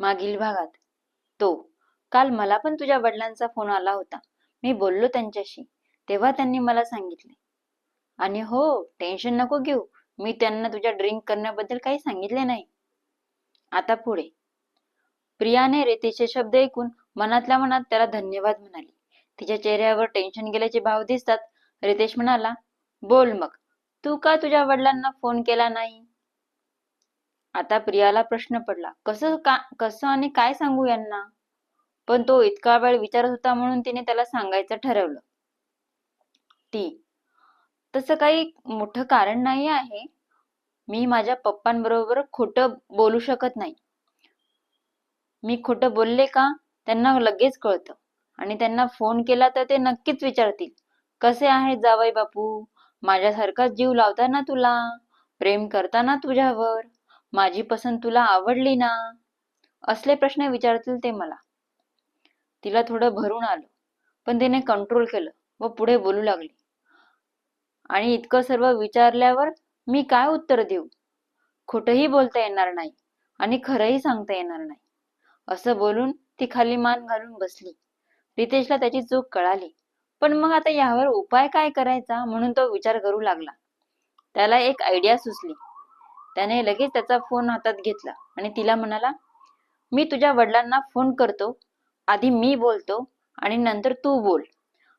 मागील भागात. तो काल मला पण तुझ्या वडिलांचा फोन आला होता. मी बोललो त्यांच्याशी. तेव्हा त्यांनी मला सांगितले. आणि हो टेन्शन नको घेऊ. मी त्यांना तुझ्या ड्रिंक करण्याबद्दल काही सांगितले नाही. आता पुढे. प्रियाने रेतीचे शब्द ऐकून मनातल्या मनात त्याला धन्यवाद म्हणाली. तिच्या चेहऱ्यावर टेन्शन गेल्याचे भाव दिसतात. रितेश म्हणाला बोल मग. तू का तुझ्या वडिलांना फोन केला नाही? आता प्रियाला प्रश्न पडला कसं का कसं आणि काय सांगू यांना? पण तो इतका वेळ विचारत होता म्हणून तिने त्याला सांगायचं ठरवलं. ती तसं काही मोठं कारण नाही आहे. मी माझ्या पप्पांबरोबर खोटं बोलू शकत नाही. मी खोटं बोलले का? त्यांना लगेच कळतं. आणि त्यांना फोन केला तर ते नक्कीच विचारतील. कसे आहेत जावई बापू? माझ्यासारखाच जीव लावता ना तुला? प्रेम करताना तुझ्यावर? माझी पसंत तुला आवडली ना? असले प्रश्न विचारतील ते मला. तिला थोडं भरून आलं पण तिने कंट्रोल केलं व पुढे बोलू लागली. आणि इतकं सर्व विचारल्यावर मी काय उत्तर देऊ? खोटही बोलता येणार नाही आणि खरंही सांगता येणार नाही. असं बोलून ती खाली मान घालून बसली. रितेशला त्याची चूक कळाली. पण मग आता यावर उपाय काय करायचा म्हणून तो विचार करू लागला. त्याला एक आयडिया सुचली. त्याने लगेच त्याचा फोन हातात घेतला आणि तिला म्हणाला मी तुझ्या वडिलांना फोन करतो आधी मी बोलतो आणि नंतर तू बोल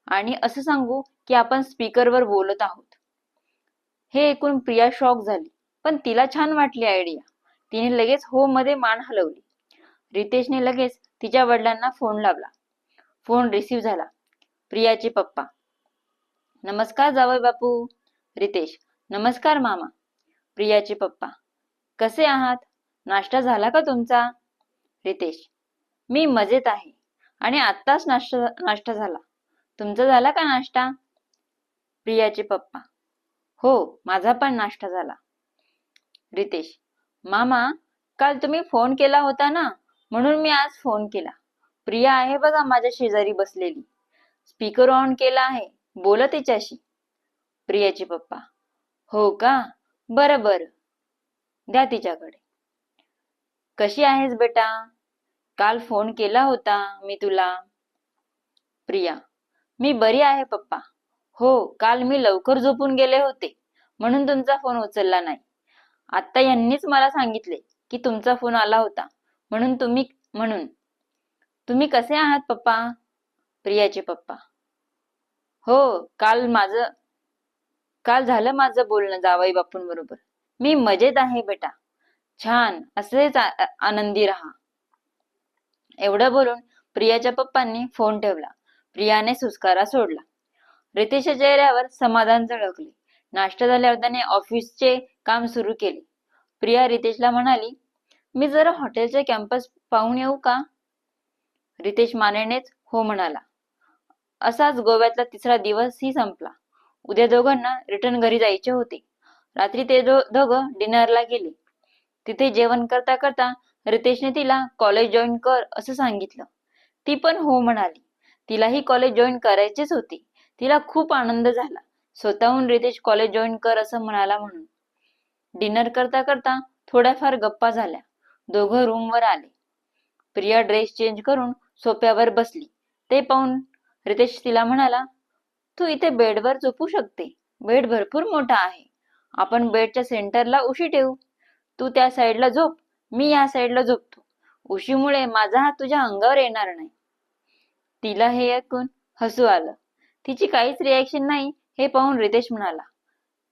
आणि असं सांगू की आपण स्पीकरवर बोलत आहोत. हे ऐकून प्रिया शॉक झाली पण तिला छान वाटली आयडिया. तिने लगेच हो मध्ये मान हलवली. रितेशने लगेच तिच्या वडिलांना फोन लावला. फोन रिसीव्ह झाला. प्रियाचे पप्पा नमस्कार जावई बापू. रितेश नमस्कार मामा. प्रियाचे पप्पा. कसे आहात? नाश्ता झाला का तुमचा? रितेश मी मजेत आहे. आणि आत्ताच नाश्ता नाश्ता झाला. तुमचा झाला का नाश्ता? प्रियाचे पप्पा. हो माझा पण नाश्ता झाला. रितेश मामा काल तुम्ही फोन केला होता ना? म्हणून मी आज फोन केला. प्रिया आहे बघा माझ्या शेजारी बसलेली. स्पीकर ऑन केला आहे. बोला तिच्याशी. प्रियाचे पप्पा. हो का? बरं बरं द्या तिच्याकडे. कशी आहेस बेटा? काल फोन केला होता मी तुला. प्रिया मी बरी आहे पप्पा. हो काल मी लवकर झोपून गेले होते म्हणून तुमचा फोन उचलला नाही. आता यांनीच मला सांगितले की तुमचा फोन आला होता म्हणून तुम्ही म्हणून. तुम्ही कसे आहात पप्पा? प्रियाचे पप्पा. हो काल माझं काल झालं माझं बोलणं जावई बापूंबरोबर. मी मजेत आहे बेटा. छान. असेच आनंदी राहा. एवढं बोलून प्रियाच्या पप्पांनी फोन ठेवला. प्रियाने सुस्कारा सोडला. रितेशच्या चेहऱ्यावर समाधान झळकले. नाश्ता झाल्यावर त्याने ऑफिसचे काम सुरू केले. प्रिया रितेशला म्हणाली मी जरा हॉटेलचे कॅम्पस पाहून येऊ का? रितेश मानेनेच हो म्हणाला. असाच गोव्यातला तिसरा दिवसही संपला. उद्या दोघांना रिटर्न घरी जायचे होते. रात्री ते दोघं डिनरला गेले. तिथे जेवण करता करता रितेशने तिला कॉलेज जॉईन कर असं सांगितलं. ती पण हो म्हणाली. तिलाही कॉलेज जॉईन करायचेच होते. तिला खूप आनंद झाला. स्वतःहून रितेश कॉलेज जॉईन कर असं म्हणाला म्हणून. डिनर करता करता थोड्याफार गप्पा झाल्या. दोघं रूमवर आले. प्रिया ड्रेस चेंज करून सोफ्यावर बसली. ते पाहून रितेश तिला म्हणाला तू इथे बेडवर झोपू शकते. बेड भरपूर मोठा आहे. आपण बेडच्या सेंटरला उशी ठेवू. तू त्या साईडला झोप. मी या साईडला झोपतो. उशीमुळे माझा हात तुझ्या अंगावर येणार नाही. तिला हे ऐकून हसू आलं. तिची काहीच रिॲक्शन नाही हे पाहून रितेश म्हणाला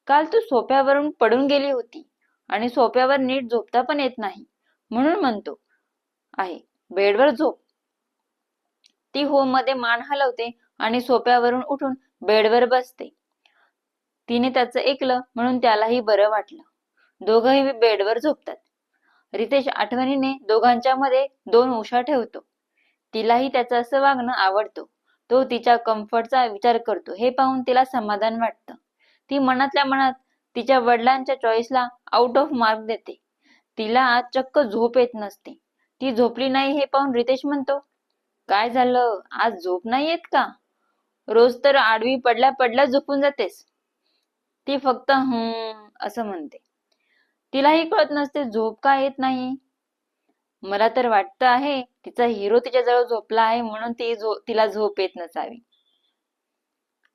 काल तू सोफ्यावरून पडून गेली होती आणि सोफ्यावर नीट झोपता पण येत नाही. म्हणून म्हणतो आहे बेडवर झोप. ती हो मध्ये मान हलवते आणि सोफ्यावरून उठून बेडवर बसते. तिने त्याचं ऐकलं म्हणून त्यालाही बरं वाटलं. दोघंही बेडवर झोपतात. रितेश आठवणीने दोघांच्या मध्ये दोन उषा ठेवतो. तिलाही त्याचं असं वागणं आवडतो. तो तिच्या कम्फर्टचा विचार करतो. हे पाहून तिला समाधान वाटतं. ती मनातल्या मनात तिच्या वडिलांच्या चॉईसला आउट ऑफ मार्क देते. तिला आज चक्क झोप येत नसते. ती झोपली नाही हे पाहून रितेश म्हणतो काय झालं? आज झोप नाही येत का? रोज तर आडवी पडल्या पडल्या झोपून जातेस. ती फक्त हम्म असं म्हणते. तिलाही कळत नसते झोप का येत नाही. मला तर वाटतं आहे तिचा हिरो तिच्याजवळ झोपला आहे म्हणून ती झो तिला झोप येत नसावी.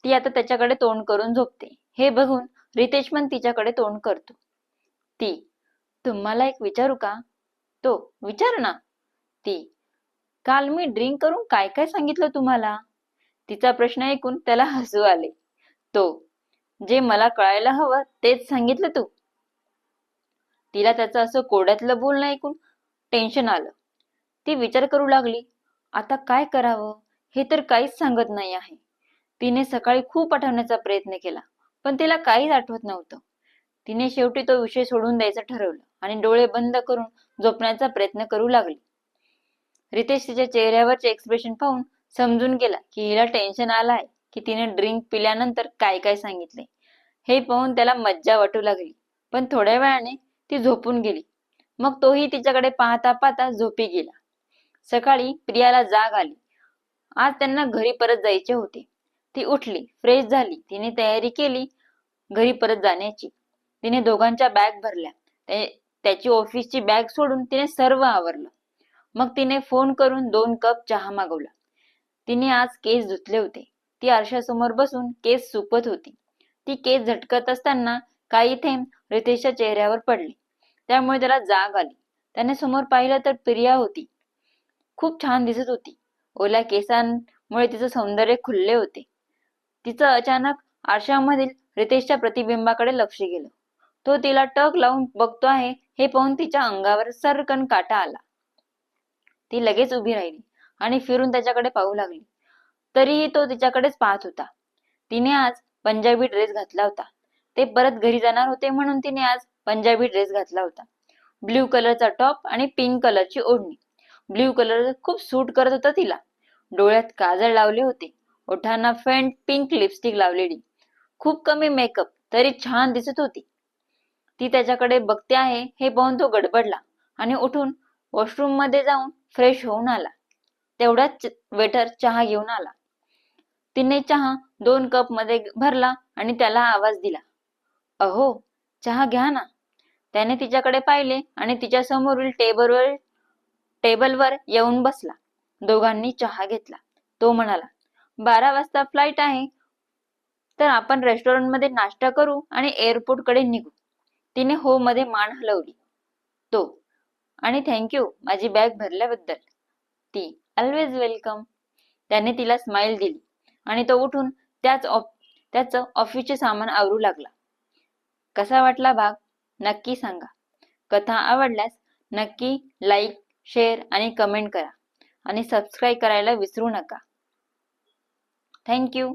ती आता त्याच्याकडे तोंड करून झोपते. हे बघून रितेश पण तिच्याकडे तोंड करतो. ती तुम्हाला एक विचारू का? तो विचार ना. ती काल मी ड्रिंक करून काय काय सांगितलं तुम्हाला? तिचा प्रश्न ऐकून त्याला हसू आले. तो जे मला कळायला हवं तेच सांगितलं तू. तिला त्याचं असं कोड्यातलं बोलणं ऐकून टेन्शन आलं. ती विचार करू लागली आता काय करावं? हे तर काहीच सांगत नाही आहे. तिने सकाळी खूप आठवण्याचा प्रयत्न केला पण तिला काहीच आठवत नव्हतं. तिने शेवटी तो विषय सोडून द्यायचं ठरवलं आणि डोळे बंद करून झोपण्याचा प्रयत्न करू लागली. रितेश तिच्या चेहऱ्यावरचे एक्सप्रेशन पाहून समजून गेला की हिला टेन्शन आलाय की तिने ड्रिंक पिल्यानंतर काय काय सांगितले. हे पाहून त्याला मज्जा वाटू लागली. पण थोड्या वेळाने ती झोपून गेली. मग तोही तिच्याकडे पाहता पाहता झोपी गेला. सकाळी प्रियाला जाग आली. आज त्यांना घरी परत जायचे होते. ती उठली फ्रेश झाली. तिने तयारी केली घरी परत जाण्याची. तिने दोघांच्या बॅग भरल्या. त्याची ऑफिसची बॅग सोडून तिने सर्व आवरलं. मग तिने फोन करून दोन कप चहा मागवला. तिने आज केस धुतले होते. ती आरशासमोर बसून केस सुपत होती. ती केस झटकत असताना काही थेंब रितेशच्या चेहऱ्यावर पडले. त्यामुळे त्याला जाग आली. त्याने समोर पाहिलं तर प्रिया होती. खूप छान दिसत होती. ओल्या केसांमुळे तिचं सौंदर्य खुलले होते. तिचं अचानक आरशामधील रितेशच्या प्रतिबिंबाकडे लक्ष गेलं. तो तिला टक लावून बघतो आहे हे पाहून तिच्या अंगावर सरकन काटा आला. ती लगेच उभी राहिली. आणि फिरून त्याच्याकडे पाहू लागली. तरीही तो तिच्याकडेच पाहत होता. तिने आज पंजाबी ड्रेस घातला होता. ते परत घरी जाणार होते म्हणून तिने आज पंजाबी ड्रेस घातला होता. ब्ल्यू कलरचा टॉप आणि पिंक कलरची ओढणी. ब्ल्यू कलर खूप सूट करत होता तिला. डोळ्यात काजळ लावले होते. ओठांना फेंट पिंक लिपस्टिक लावलेली. खूप कमी मेकअप तरी छान दिसत होती. ती त्याच्याकडे बघते आहे हे पाहून तो गडबडला आणि उठून वॉशरूममध्ये जाऊन फ्रेश होऊन आला. तेवढ्यात वेटर चहा घेऊन आला. तिने चहा दोन कपमध्ये भरला आणि त्याला आवाज दिला. अहो चहा घ्या ना. त्याने तिच्याकडे पाहिले आणि तिच्या समोरील टेबलवर टेबलवर येऊन बसला. दोघांनी चहा घेतला. तो म्हणाला बारा वाजता फ्लाईट आहे. तर आपण रेस्टॉरंटमध्ये नाश्ता करू आणि एअरपोर्टकडे निघू. तिने हो मध्ये मान हलवली. तो आणि थँक्यू माझी बॅग भरल्याबद्दल. ती ऑलवेज वेलकम त्याने तिला स्माइल दिली आणि तो उठून त्याच ऑफ त्याचं ऑफिसचे सामान आवरू लागला. कसा वाटला भाग नक्की सांगा. कथा आवडल्यास नक्की लाईक शेअर आणि कमेंट करा. आणि सबस्क्राईब करायला विसरू नका. थँक्यू